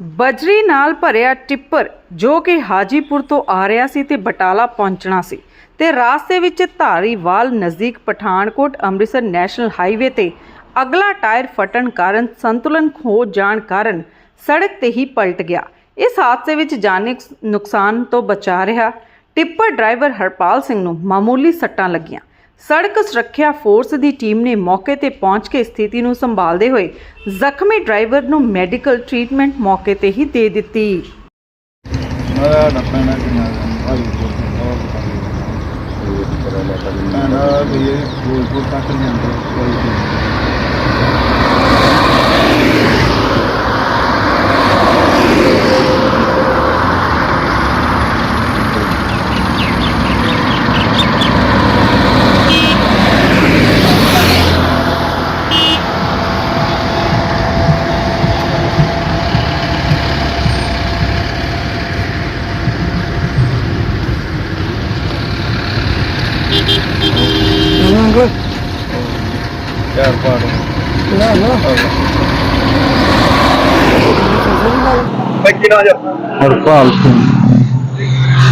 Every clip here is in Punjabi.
ਬਜਰੀ ਨਾਲ ਭਰਿਆ ਟਿੱਪਰ ਜੋ ਕਿ ਹਾਜੀਪੁਰ ਤੋਂ ਆ ਰਿਹਾ ਸੀ ਤੇ ਬਟਾਲਾ ਪਹੁੰਚਣਾ ਸੀ ਤੇ ਰਾਸਤੇ ਵਿੱਚ ਧਾਰੀਵਾਲ ਨਜ਼ਦੀਕ ਪਠਾਨਕੋਟ ਅੰਮ੍ਰਿਤਸਰ ਨੈਸ਼ਨਲ ਹਾਈਵੇ ਤੇ ਅਗਲਾ ਟਾਇਰ ਫਟਣ ਕਾਰਨ ਸੰਤੁਲਨ ਖੋ ਜਾਣ ਕਾਰਨ ਸੜਕ ਤੇ ਹੀ ਪਲਟ ਗਿਆ। ਇਸ ਹਾਦਸੇ ਵਿੱਚ ਜਾਨੀ ਨੁਕਸਾਨ ਤੋਂ ਬਚਾ ਰਿਹਾ। ਟਿੱਪਰ ਡਰਾਈਵਰ ਹਰਪਾਲ ਸਿੰਘ ਨੂੰ ਮਾਮੂਲੀ ਸੱਟਾਂ ਲੱਗੀਆਂ। ਸੜਕ ਸੁਰੱਖਿਆ ਫੋਰਸ ਦੀ ਟੀਮ ਨੇ ਮੌਕੇ ਤੇ ਪਹੁੰਚ ਕੇ ਸਥਿਤੀ ਨੂੰ ਸੰਭਾਲਦੇ ਹੋਏ ਜ਼ਖਮੀ ਡਰਾਈਵਰ ਨੂੰ ਮੈਡੀਕਲ ਟ੍ਰੀਟਮੈਂਟ ਮੌਕੇ ਤੇ ਹੀ ਦੇ ਦਿੱਤੀ। ਮੇਰਾ ਡੱਪਾ ਨਾ ਕਿ ਨਾ ਭਾਈ ਕੋਲ ਮੈਂ ਨਾ ਵੀ ਇਹ ਬੋਲਪੁਰ ਤੱਕ ਨਹੀਂ ਜਾਂਦਾ ਕੋਈ ਯਾਰ ਪਾੜ ਭਾਈ ਕੀ ਨਾਮ ਹੈ ਹਰਪਾਲ ਸਿੰਘ।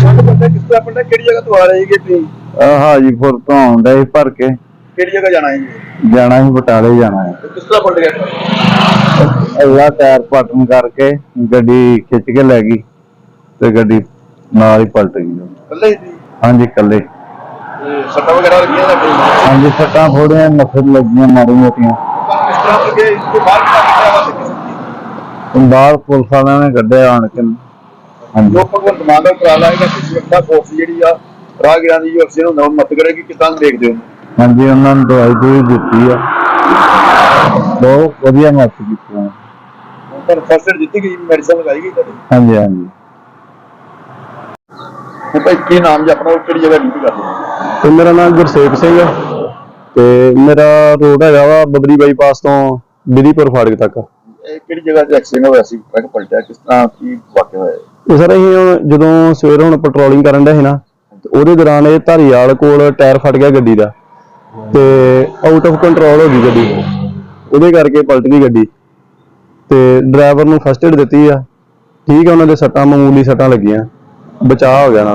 ਤੁਹਾਨੂੰ ਪਤਾ ਕਿਸ ਤਰ੍ਹਾਂ ਪਿੰਡ ਹੈ? ਕਿਹੜੀ ਜਗ੍ਹਾ ਤੋਂ ਆ ਰਹੇ ਹੈਗੇ ਤੁਸੀਂ ਆਹ ਹਾਜੀਪੁਰ ਤੋਂ ਆਉਂਦਾ ਸੀ ਭਰ ਕੇ। ਕਿਹੜੀ ਜਗ੍ਹਾ ਜਾਣਾ ਹੈ ਜੀ? ਜਾਣਾ ਸੀ ਬਟਾਲੇ ਜਾਣਾ ਹੈ ਤੇ ਕਿਸ ਤਰ੍ਹਾਂ ਪਲਟ ਗਿਆ? ਅਗਲਾ ਟਾਇਰ ਪਟਨ ਕਰਕੇ ਗੱਡੀ ਖਿੱਚ ਕੇ ਲੈ ਗਈ ਤੇ ਗੱਡੀ ਨਾਲ ਹੀ ਪਲਟ ਗਈ। ਕੱਲੇ ਹੀ ਸੀ? ਹਾਂਜੀ ਕੱਲੇ ਸੱਟਾਂ ਵਗੈਰਾ ਲੱਗੀਆਂ ਨਾ ਕੋਈ ਹਾਂਜੀ ਸੱਟਾਂ ਥੋੜੀਆਂ ਨਫਰ ਲੱਗੀਆਂ ਮਾੜੀ ਮੋਟੀਆਂ। ਕਿਸ ਤਰ੍ਹਾਂ ਲੱਗੇ ਇਸ ਤੋਂ ਬਾਅਦ ਕੀ ਕੀਤਾ ਵਾ ਤੇ ਬਾਹਰ ਪੁਲਿਸ ਵਾਲਿਆਂ ਨੇ ਕੱਢਿਆ ਆਣ ਕੇ। ਹਾਂਜੀ। ਲੋਕ ਭਗਵੰਤ ਮਾਨ ਦਾ ਉਪਰਾਲਾ ਹੈਗਾ ਕਿ ਸੁਰੱਖਿਆ ਫੋਰਸ ਜਿਹੜੀ ਆ ਰਾਹਗੀਰਾਂ ਦੀ ਜੋ ਐਕਸੀਡੈਂਟ ਹੁੰਦਾ ਉਹ ਮਦਦ ਕਰੇਗੀ ਕਿਸਾਂ ਦੇਖਦੇ ਹੋ? ਹਾਂਜੀ ਉਹਨਾਂ ਨੂੰ ਦਵਾਈ ਦੂਈ ਦਿੱਤੀ ਆ। ਬਹੁਤ ਵਧੀਆ ਮਦਦ ਕੀਤੀ। ਹੁਣ ਤੁਹਾਨੂੰ ਫਸਟ ਏਡ ਦਿੱਤੀ ਗਈ ਮੈਡੀਸਨ ਲਗਾਈ ਗਈ ਤੁਹਾਡੀ? ਹਾਂਜੀ ਹਾਂਜੀ। ਭਾਈ ਕੀ ਨਾਮ ਜੀ ਆਪਣਾ ਉਹ ਕਿਹੜੀ ਜਗ੍ਹਾ ਡਿਊਟੀ ਕਰਦੇ ਹੋ? ਤੇ ਮੇਰਾ ਨਾਮ ਗੁਰਸੇਵ ਸਿੰਘ ਹੈ ਤੇ ਮੇਰਾ ਰੋਡ ਹੈਗਾ ਵਾ ਬਬਰੀ ਬਾਈਪਾਸ ਤੋਂ ਬਿਧੀਪੁਰ ਫਾੜਕ ਤੱਕ। ਇਹ ਕਿਹੜੀ ਜਗ੍ਹਾ ਤੇ ਐਕਸੀਡੈਂਟ ਹੋਇਆ ਸੀ? ਟਰੱਕ ਪਲਟਿਆ ਕਿਸ ਤਰ੍ਹਾਂ ਕੀ ਵਾਕਿਆ ਹੋਇਆ? ਇਹ? ਇਹ ਸਰ ਅਸੀਂ ਹੁਣ ਜਦੋਂ ਸਵੇਰ ਹੁਣ ਪੈਟਰੋਲਿੰਗ ਕਰਨ ਦੇ ਸੀ ਨਾ ਤੇ ਉਹਦੇ ਦੌਰਾਨ ਇਹ ਧਾਰੀਵਾਲ ਕੋਲ ਟਾਇਰ ਫਟ ਗਿਆ ਗੱਡੀ ਦਾ ਤੇ ਆਊਟ ਆਫ ਕੰਟਰੋਲ ਹੋ ਗਈ ਗੱਡੀ। ਉਹਦੇ ਕਰਕੇ ਪਲਟ ਗਈ ਗੱਡੀ ਤੇ ਡਰਾਈਵਰ ਨੂੰ ਫਸਟ ਏਡ ਦਿੱਤੀ ਆ। ਠੀਕ ਆ ਉਹਨਾਂ ਦੇ ਸੱਟਾਂ ਮਾਮੂਲੀ ਸੱਟਾਂ ਲੱਗੀਆਂ। ਬਚਾਅ ਹੋ ਗਿਆ ਨਾ